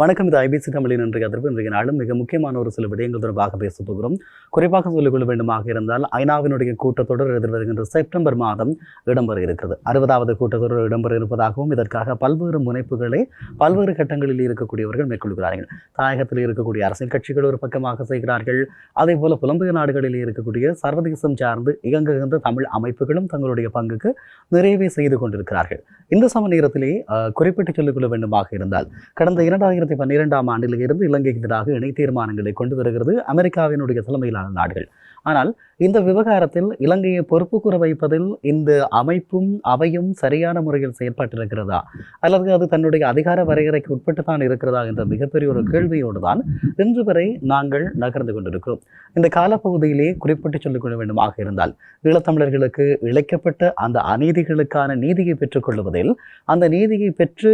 வணக்கம் இது ஐபிசி தமிழின் இன்றைய அதிர்வு. இன்றைய நாளும் மிக முக்கியமான ஒரு சில விடயங்கள் தொடர்பாக பேசப் போகிறோம். குறிப்பாக சொல்லிக்கொள்ள வேண்டுமாக இருந்தால் ஐநாவினுடைய கூட்டத்தொடர் எதிர்வருகின்ற செப்டம்பர் மாதம் இடம்பெற இருக்கிறது. அறுபதாவது கூட்டத்தொடர் இடம்பெற இருப்பதாகவும் இதற்காக பல்வேறு முனைப்புகளை பல்வேறு கட்டங்களில் இருக்கக்கூடியவர்கள் மேற்கொள்கிறார்கள். தாயகத்தில் இருக்கக்கூடிய அரசியல் கட்சிகள் ஒரு பக்கமாக செய்கிறார்கள். அதே போல புலம்பெயர் நாடுகளில் இருக்கக்கூடிய சர்வதேசம் சார்ந்து இயங்குகின்ற தமிழ் அமைப்புகளும் தங்களுடைய பங்குக்கு நிறைவே செய்து கொண்டிருக்கிறார்கள். இந்த சம நேரத்திலே குறிப்பிட்டு சொல்லிக்கொள்ள வேண்டுமாக இருந்தால் கடந்த இரண்டாயிரத்தி பன்னிரெண்டாம் ஆண்டில் இருந்து இலங்கைக்கு எதிராக இணை தீர்மானங்களை கொண்டு வருகிறது அமெரிக்காவினுடைய தலைமையிலான நாடுகள். ஆனால் இந்த விவகாரத்தில் இலங்கையை பொறுப்பு கூற வைப்பதில் இந்த அமைப்பும் அவையும் சரியான முறையில் செயல்பட்டிருக்கிறதா அல்லது அது தன்னுடைய அதிகார வரையறைக்கு உட்பட்டு தான் இருக்கிறதா என்ற மிகப்பெரிய ஒரு கேள்வியோடு தான் இன்று வரை நாங்கள் நகர்ந்து கொண்டிருக்கிறோம். இந்த காலப்பகுதியிலே குறிப்பிட்டு சொல்லிக்கொள்ள வேண்டுமாக இருந்தால் ஈழத்தமிழர்களுக்கு இழைக்கப்பட்ட அந்த அநீதிகளுக்கான நீதியை பெற்றுக்கொள்வதில் அந்த நீதியை பெற்று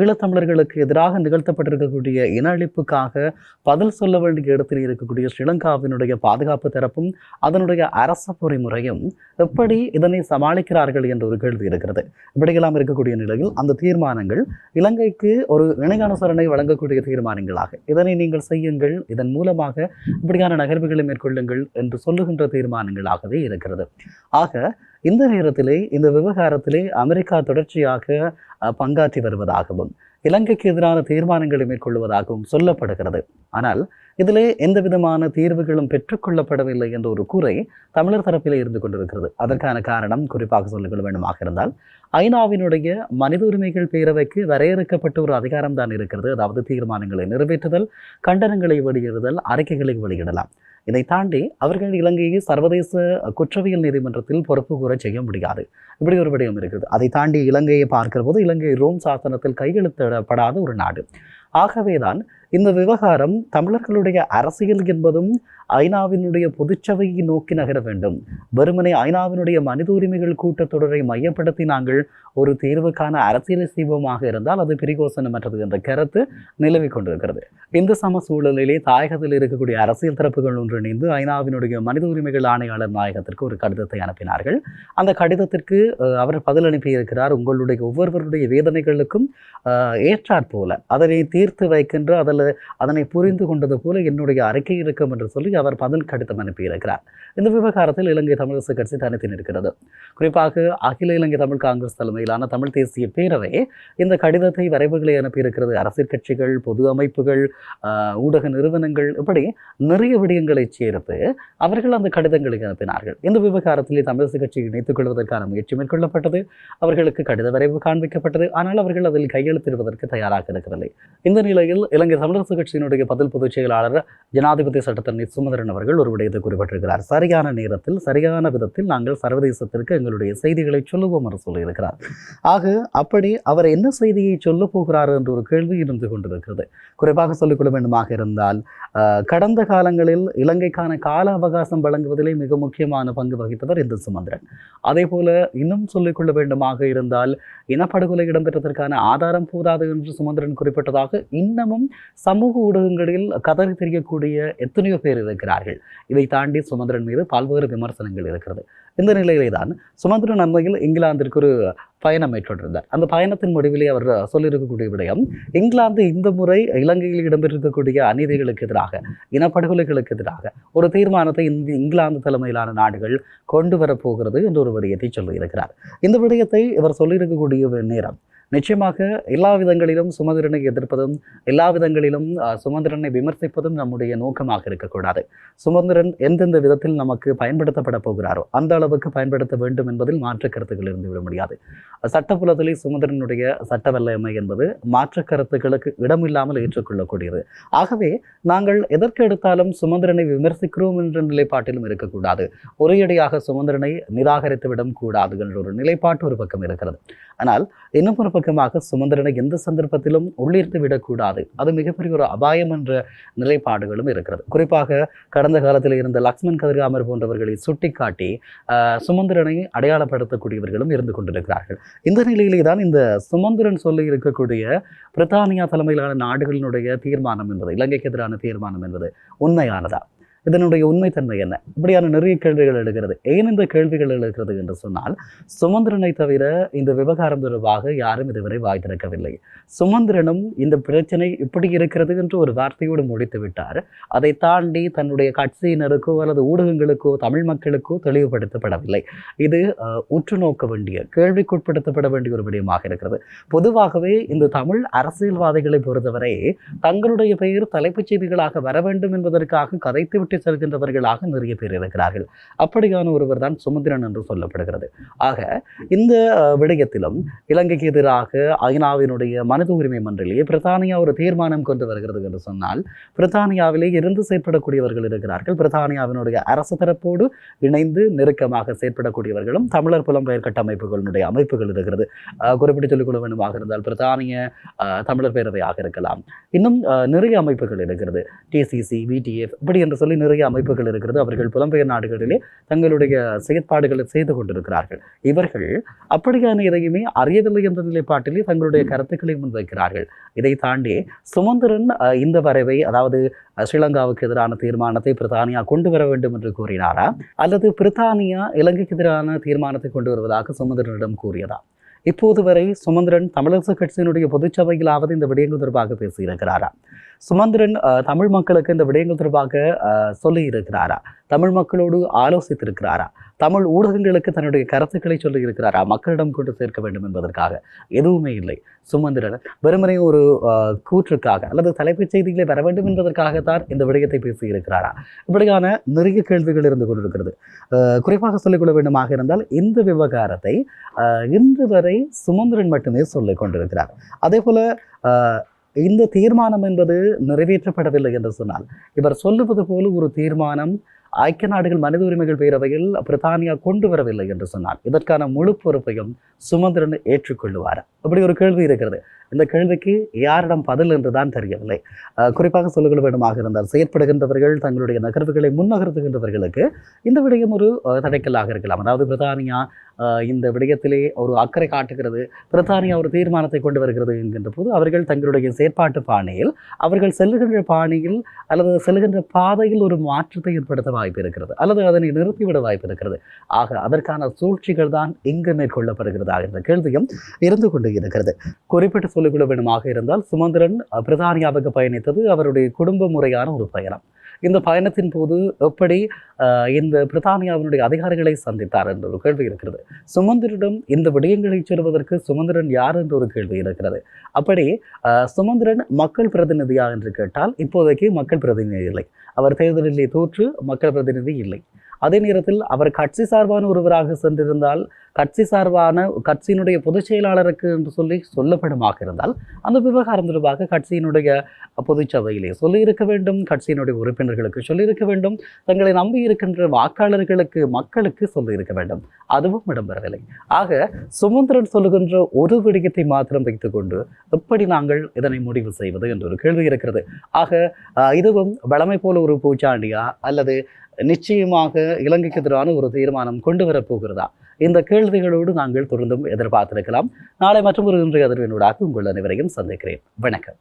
ஈழத்தமிழர்களுக்கு எதிராக நிகழ்த்தப்பட்டிருக்கக்கூடிய இன அழிப்புக்காக பதில் சொல்ல வேண்டிய இடத்தில் இருக்கக்கூடிய ஸ்ரீலங்காவினுடைய பாதுகாப்பு தரப்பும் அதனுடைய அரச பொறிமுறையும் எப்படி இதனை சமாளிக்கிறார்கள் என்ற ஒரு கேள்வி இருக்கிறது. இப்படியெல்லாம் இருக்கக்கூடிய நிலையில் அந்த தீர்மானங்கள் இலங்கைக்கு ஒரு இணை அனுசரணை வழங்கக்கூடிய தீர்மானங்களாக. இதனை நீங்கள் செய்யுங்கள். இதன் மூலமாக இப்படியான நகர்வுகளை மேற்கொள்ளுங்கள் என்று சொல்லுகின்ற தீர்மானங்களாகவே இருக்கிறது. ஆக இந்த நேரத்திலே இந்த விவகாரத்திலே அமெரிக்கா தொடர்ச்சியாக பங்காற்றி வருவதாகவும் இலங்கைக்கு எதிரான தீர்மானங்களை மேற்கொள்வதாகவும் சொல்லப்படுகிறது. ஆனால் இதிலே எந்த விதமான தீர்வுகளும் பெற்றுக்கொள்ளப்படவில்லை என்ற ஒரு கூரை தமிழர் தரப்பிலே இருந்து கொண்டிருக்கிறது. அதற்கான காரணம் குறிப்பாக சொல்லிக்கொள்ள வேண்டுமாக இருந்தால் ஐநாவினுடைய மனித உரிமைகள் பேரவைக்கு வரையறுக்கப்பட்ட ஒரு அதிகாரம் தான் இருக்கிறது. அதாவது தீர்மானங்களை நிறைவேற்றுதல் கண்டனங்களை வெளியிடுதல் அறிக்கைகளை வெளியிடலாம். இதை தாண்டி அவர்கள் இலங்கையை சர்வதேச குற்றவியல் நீதிமன்றத்தில் பொறுப்பு கூற செய்ய முடியாது. இப்படி ஒரு விடயம் இருக்குது அதை தாண்டி இலங்கையை பார்க்கிற போது இலங்கை ரோம் சாசனத்தில் கையெழுத்திடப்படாத ஒரு நாடு. ஆகவேதான் இந்த விவகாரம் தமிழர்களுடைய அரசியல் என்பதும் ஐநாவினுடைய பொதுச்சபையை நோக்கி நகர வேண்டும். வெறுமனே ஐநாவினுடைய மனித உரிமைகள் கூட்டத்தொடரை மையப்படுத்தி நாங்கள் ஒரு தீர்வுக்கான அரசியலை செய்வோமாக இருந்தால் அது பிரிகோசனமற்றது என்ற கருத்து நிலவிக் கொண்டிருக்கிறது. இந்த சம சூழலிலே தாயகத்தில் இருக்கக்கூடிய அரசியல் தரப்புகள் ஒன்றிணைந்து ஐநாவினுடைய மனித உரிமைகள் ஆணையாளர் நாயகத்திற்கு ஒரு கடிதத்தை அனுப்பினார்கள். அந்த கடிதத்திற்கு அவர் பதில் அனுப்பியிருக்கிறார் உங்களுடைய ஒவ்வொருவருடைய வேதனைகளுக்கும் ஏற்றாற்போல ஏற்றாற் போல அதனை தீர்த்து வைக்கின்ற அதில் அதனை புரிந்து கொண்டது போல என்னுடைய அறிக்கை இருக்கும் என்று சொல்லி அவர் பதில் கடிதம் அனுப்பியிருக்கிறார். இந்த விவகாரத்தில் இலங்கை தமிழரசு கட்சி தனித்து நிற்கிறது. குறிப்பாக அகில இலங்கை தமிழ் காங்கிரஸ் தலைமையிலான தமிழ் தேசிய பேரவை இந்த கடிதத்தை வரைவுகளை அனுப்பியிருக்கிறது. அரசியல் கட்சிகள் பொது அமைப்புகள் ஊடக நிறுவனங்கள் இப்படி நிறைய விடயங்களை சேர்த்து அவர்கள் அந்த கடிதங்களை அனுப்பினார்கள். இந்த விவகாரத்திலே தமிழரசு கட்சி இணைத்துக் கொள்வதற்கான முயற்சி மேற்கொள்ளப்பட்டது. அவர்களுக்கு கடித வரைவு காண்பிக்கப்பட்டது. ஆனால் அவர்கள் அதில் கையெழுத்திடுவதற்கு தயாராக இருக்கவில்லை. இந்த நிலையில் இலங்கை தமிழரசு கட்சியினுடைய பதில் பொதுச் செயலாளர் ஜனாதிபதி சட்டத்தரணி சுமந்திரன் அவர்கள் ஒரு விடயத்தை குறிப்பிட்டிருக்கிறார். சரியான நேரத்தில் சரியான விதத்தில் நாங்கள் சர்வதேசத்திற்கு எங்களுடைய செய்திகளை சொல்லுவோம் என்று சொல்லியிருக்கிறார். ஆக அப்படி அவர் என்ன செய்தியை சொல்லப் போகிறார் என்ற ஒரு கேள்வி இருந்து கொண்டிருக்கிறது. குறைவாக சொல்லிக்கொள்ள வேண்டுமாக இருந்தால் கடந்த காலங்களில் இலங்கைக்கான கால அவகாசம் வழங்குவதிலே மிக முக்கியமான பங்கு வகித்தவர் இந்த சுமந்திரன் அதே போல இன்னும் சொல்லிக்கொள்ள வேண்டுமாக இருந்தால் இனப்படுகொலை இடம்பெற்றதற்கான ஆதாரம் போதாது என்று சுமந்திரன் குறிப்பிட்டதாக இன்னமும் சமூக ஊடகங்களில் கதறி தெரியக்கூடிய எத்தனையோ பேர் இருக்கிறார்கள். இதை தாண்டி சுமந்திரன் மீது பல்வேறு விமர்சனங்கள் இருக்கிறது. இந்த நிலையிலே தான் சுமந்திரன் அண்மையில் இங்கிலாந்திற்கு ஒரு பயணம் மேற்கொண்டிருந்தார். அந்த பயணத்தின் முடிவிலே அவர் சொல்லியிருக்கக்கூடிய விடயம் இங்கிலாந்து இந்த முறை இலங்கையில் இடம்பெற்றிருக்கக்கூடிய அநீதிகளுக்கு எதிராக இனப்படுகொலைகளுக்கு எதிராக ஒரு தீர்மானத்தை இந்த இங்கிலாந்து தலைமையிலான நாடுகள் கொண்டு வரப்போகிறது என்ற ஒரு விடயத்தை சொல்லியிருக்கிறார். இந்த விடயத்தை இவர் சொல்லியிருக்கக்கூடிய நேரம் நிச்சயமாக எல்லா விதங்களிலும் சுமந்திரனை எதிர்ப்பதும் எல்லா விதங்களிலும் சுமந்திரனை விமர்சிப்பதும் நம்முடைய நோக்கமாக இருக்கக்கூடாது. சுமந்திரன் எந்தெந்த விதத்தில் நமக்கு பயன்படுத்தப்பட போகிறாரோ அந்த அளவுக்கு பயன்படுத்த வேண்டும் என்பதில் மாற்று கருத்துக்கள் இருந்து விட முடியாது. சட்டப்புலத்திலே சுமந்திரனுடைய சட்ட வல்லமை என்பது மாற்று கருத்துக்களுக்கு இடமில்லாமல் ஏற்றுக்கொள்ளக்கூடியது. ஆகவே நாங்கள் எதற்கு எடுத்தாலும் சுமந்திரனை விமர்சிக்கிறோம் என்ற நிலைப்பாட்டிலும் இருக்கக்கூடாது. ஒரேயடியாக சுமந்திரனை நிராகரித்து விடம் கூடாது என்ற ஒரு நிலைப்பாட்டு ஒரு பக்கம் இருக்கிறது. ஆனால் இன்னும் ஒரு பக்கமாக சுமந்திரனை எந்த சந்தர்ப்பத்திலும் உள்ளிருந்து விடக்கூடாது. அது மிகப்பெரிய ஒரு அபாயம் என்ற நிலைப்பாடுகளும் இருக்கிறது. குறிப்பாக கடந்த காலத்தில் இருந்த லக்ஷ்மண் கதிர்காமர் போன்றவர்களை சுட்டிக்காட்டி ஆஹ், சுமந்திரனை அடையாளப்படுத்தக்கூடியவர்களும் இருந்து கொண்டிருக்கிறார்கள். இந்த நிலையிலே தான் இந்த சுமந்திரன் சொல்லி இருக்கக்கூடிய பிரித்தானியா தலைமையிலான நாடுகளினுடைய தீர்மானம் என்பது இலங்கைக்கு எதிரான தீர்மானம் என்பது உண்மையானதா? இதனுடைய உண்மைத்தன்மை என்ன? இப்படியான நிறைய கேள்விகள் எழுகிறது. ஏன் இந்த கேள்விகள் எழுகிறது என்று சொன்னால் சுமந்திரனை தவிர இந்த விவகாரம் தொடர்பாக யாரும் இதுவரை வாய் திறக்கவில்லை சுமந்திரனும் இந்த பிரச்சனை இப்படி இருக்கிறது என்று ஒரு வார்த்தையோடு முடித்து விட்டார். அதை தாண்டி தன்னுடைய கட்சியினருக்கோ அல்லது ஊடகங்களுக்கோ தமிழ் மக்களுக்கோ தெளிவுபடுத்தப்படவில்லை. இது உற்று நோக்க வேண்டிய கேள்விக்குட்படுத்தப்பட வேண்டிய ஒரு விடயமாக இருக்கிறது. பொதுவாகவே இந்த தமிழ் அரசியல்வாதிகளை பொறுத்தவரை தங்களுடைய பெயர் தலைப்புச் செய்திகளாக வர வேண்டும் என்பதற்காக கதைத்து விட்டு செல்கின்றவர்களாக நிறைய பேர் இருக்கிறார்கள். அப்படியான ஒருவர் தான் சுமந்திரன் என்று சொல்லப்படுகிறது. ஆக இந்த விடயத்திலும் இலங்கைக்கு எதிராக ஐநாவினுடைய மனித உரிமை மன்றிலேயே பிரித்தானியா ஒரு தீர்மானம் கொண்டு வருகிறது என்று சொன்னால் பிரித்தானியாவிலே இருந்து செயற்படக்கூடியவர்கள் இருக்கிறார்கள். பிரித்தானியாவினுடைய அரசு தரப்போடு இணைந்து நெருக்கமாக செயற்படக்கூடியவர்களும் தமிழர் புலம்பெயர் கட்டமைப்புகளுடைய அமைப்புகள் இருக்கிறது. அஹ், குறிப்பிட்டு சொல்லிக்கொள்ள வேண்டுமாக இருந்தால் பிரித்தானிய தமிழர் பேரவையாக இருக்கலாம். இன்னும் நிறைய அமைப்புகள் இருக்கிறது. டிசிசி விடிஎஃப் இப்படி என்று சொல்லி நிறைய அமைப்புகள் இருக்கிறது. அவர்கள் புலம்பெயர் நாடுகளிலே தங்களுடைய செயற்பாடுகளை செய்து கொண்டிருக்கிறார்கள். இவர்கள் அப்படியான எதையுமே அறியவில்லை என்ற நிலைப்பாட்டிலே தங்களுடைய கருத்துக்களை முன்வைக்கிறார்கள். இதை தாண்டி சுமந்திரன் இந்த வரைவை அதாவது ஸ்ரீலங்காவுக்கு எதிரான தீர்மானத்தை பிரித்தானியா கொண்டு வர வேண்டும் என்று கூறினாரா? அல்லது பிரித்தானியா இலங்கைக்கு எதிரான தீர்மானத்தை கொண்டு வருவதாக சுமந்திரனிடம் கூறியதா? இப்போது வரை சுமந்திரன் தமிழரசு கட்சியினுடைய பொதுச்சபையிலாவது இந்த விடயங்கள் தொடர்பாக பேசியிருக்கிறாரா? சுமந்திரன் தமிழ் மக்களுக்கு இந்த விடயங்கள் தொடர்பாக சொல்லி இருக்கிறாரா தமிழ் மக்களோடு ஆலோசித்திருக்கிறாரா? தமிழ் ஊடகங்களுக்கு தன்னுடைய கருத்துக்களை சொல்லி இருக்கிறாரா மக்களிடம் கொண்டு சேர்க்க வேண்டும் என்பதற்காக. எதுவுமே இல்லை. சுமந்திரன் வெறுமனே ஒரு கூற்றுக்காக அல்லது தலைப்புச் செய்திகளை வர வேண்டும் என்பதற்காகத்தான் இந்த விடயத்தை பேசியிருக்கிறாரா? இப்படியான நிறைய கேள்விகள் இருந்து கொண்டிருக்கிறது. குறிப்பாக சொல்லிக்கொள்ள வேண்டுமாக இருந்தால் இந்த விவகாரத்தை இன்று வரை சுமந்திரன் மட்டுமே சொல்லிக் கொண்டிருக்கிறார். அதே போல இந்த தீர்மானம் என்பது நிறைவேற்றப்படவில்லை என்று சொன்னால். இவர் சொல்லுவது போல ஒரு தீர்மானம் ஐக்கிய நாடுகள் மனித உரிமைகள் பேரவையில் பிரித்தானியா கொண்டு வரவில்லை என்று சொன்னார். இதற்கான முழு பொறுப்பையும் சுமந்திரன் ஏற்றுக்கொள்ளுவார். அப்படி ஒரு கேள்வி இருக்கிறது. இந்த கேள்விக்கு யாரிடம் பதில் என்றுதான் தெரியவில்லை. குறிப்பாக சொல்லுகள் வேண்டுமாக இருந்தால் செயற்படுகின்றவர்கள் தங்களுடைய நகர்வுகளை முன்னகர்த்துகின்றவர்களுக்கு இந்த விடயம் ஒரு தடைக்கல்லாக இருக்கலாம். அதாவது பிரித்தானியா இந்த விடயத்திலே ஒரு அக்கறை காட்டுகிறது. பிரித்தானியா ஒரு தீர்மானத்தை கொண்டு வருகிறது என்கின்ற போது அவர்கள் தங்களுடைய செயற்பாட்டு பாணியில் அவர்கள் செல்லுகின்ற பாணியில் அல்லது செல்லுகின்ற பாதையில் ஒரு மாற்றத்தை ஏற்படுத்த வாய்ப்பு இருக்கிறது. அல்லது அதனை நிறுத்திவிட வாய்ப்பு இருக்கிறது. ஆக அதற்கான சூழ்ச்சிகள் தான் இங்கு மேற்கொள்ளப்படுகிறதா என்ற கேள்வியும் இருந்து கொண்டு இருக்கிறது. குறிப்பிட்டு சொல்லிக்கொள்ள வேண்டுமாக இருந்தால் சுமந்திரன் பிரதானியாவுக்கு பிரித்தானியாவுக்கு பயணித்தது அவருடைய குடும்ப முறையான ஒரு பயணம். இந்த பயணத்தின் போது எப்படி இந்த பிரித்தானியாவினுடைய அதிகாரிகளை சந்தித்தார் என்ற ஒரு கேள்வி இருக்கிறது. சுமந்திரிடம் இந்த விடயங்களை சொல்வதற்கு சுமந்திரன் யார் என்ற ஒரு கேள்வி இருக்கிறது. அப்படி சுமந்திரன் மக்கள் பிரதிநிதியா என்று கேட்டால் இப்போதைக்கு மக்கள் பிரதிநிதி இல்லை. அவர் தேர்தலிலே தோற்று மக்கள் பிரதிநிதி இல்லை. அதே நேரத்தில் அவர் கட்சி சார்பான ஒருவராக சென்றிருந்தால் கட்சி சார்பான கட்சியினுடைய பொதுச் செயலாளருக்கு என்று சொல்லி சொல்லப்படுமாக இருந்தால் அந்த விவகாரம் தொடர்பாக கட்சியினுடைய பொதுச்சபையிலே சொல்லியிருக்க வேண்டும் கட்சியினுடைய உறுப்பினர்களுக்கு சொல்லியிருக்க வேண்டும் தங்களை நம்பி இருக்கின்ற வாக்காளர்களுக்கு மக்களுக்கு சொல்லியிருக்க வேண்டும். அதுவும் இடம்பெறவில்லை. ஆக சுமந்திரன் சொல்லுகின்ற ஒரு விடயத்தை மாத்திரம் வைத்துக்கொண்டு எப்படி நாங்கள் இதனை முடிவு செய்வது என்ற ஒரு கேள்வி இருக்கிறது. ஆக இதுவும் வளமை போல ஒரு பூச்சாண்டியா அல்லது நிச்சயமாக இலங்கைக்கு எதிரான ஒரு தீர்மானம் கொண்டு வரப்போகிறதா இந்த கேள்விகளோடு நாங்கள் தொடர்ந்தும் எதிர்பார்த்திருக்கலாம். நாளை மற்றும் ஒரு இன்றைய அதிர்வினூடாக உங்கள் அனைவரையும் சந்திக்கிறேன். வணக்கம்.